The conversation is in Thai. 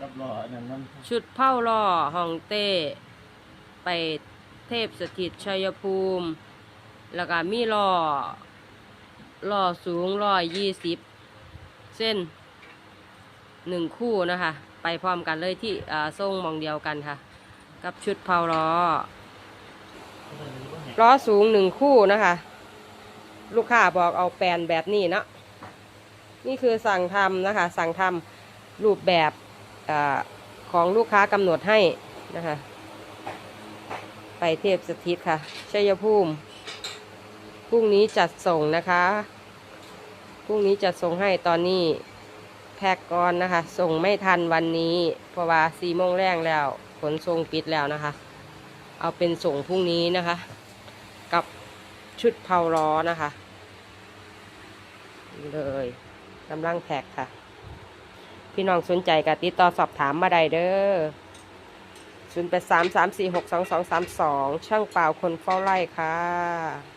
กับรออันนั้นมันชุดเผาล่อห้องเต้ ไปเทพสถิตชัยภูมิ แล้วก็มีล่อล่อสูงร้อยยี่สิบเส้นหนึ่งคู่นะคะ ไปพร้อมกันเลยที่อ่าทรงมองเดียวกันค่ะ กับชุดเผาล้อล้อสูงหนึ่งคู่นะคะ ลูกค้าบอกเอาแปลนแบบนี้เนาะนี่คือสั่งทำนะคะ สั่งทำรูปแบบ อของลูกค้ากำหนดให้นะคะ ไปเทพสถิตค่ะ ชัยภูมิ พรุ่งนี้จัดส่งนะคะ พรุ่งนี้จัดส่งให้ตอนนี้แพ็กก่อนนะคะ ส่งไม่ทันวันนี้ เพราะว่าสี่โมงแรงแล้ว ขนส่งปิดแล้วนะคะ เอาเป็นส่งพรุ่งนี้นะคะ กับชุดเผาล้อนะคะ เลยกำลังแพ็กค่ะ พี่น้องสนใจก็ติดต่อสอบถามมาได้เด้อศูนย์แปดสามสามสี่หกสองสองสามสองช่างเปล่าคนเฝ้าไร่ค่ะ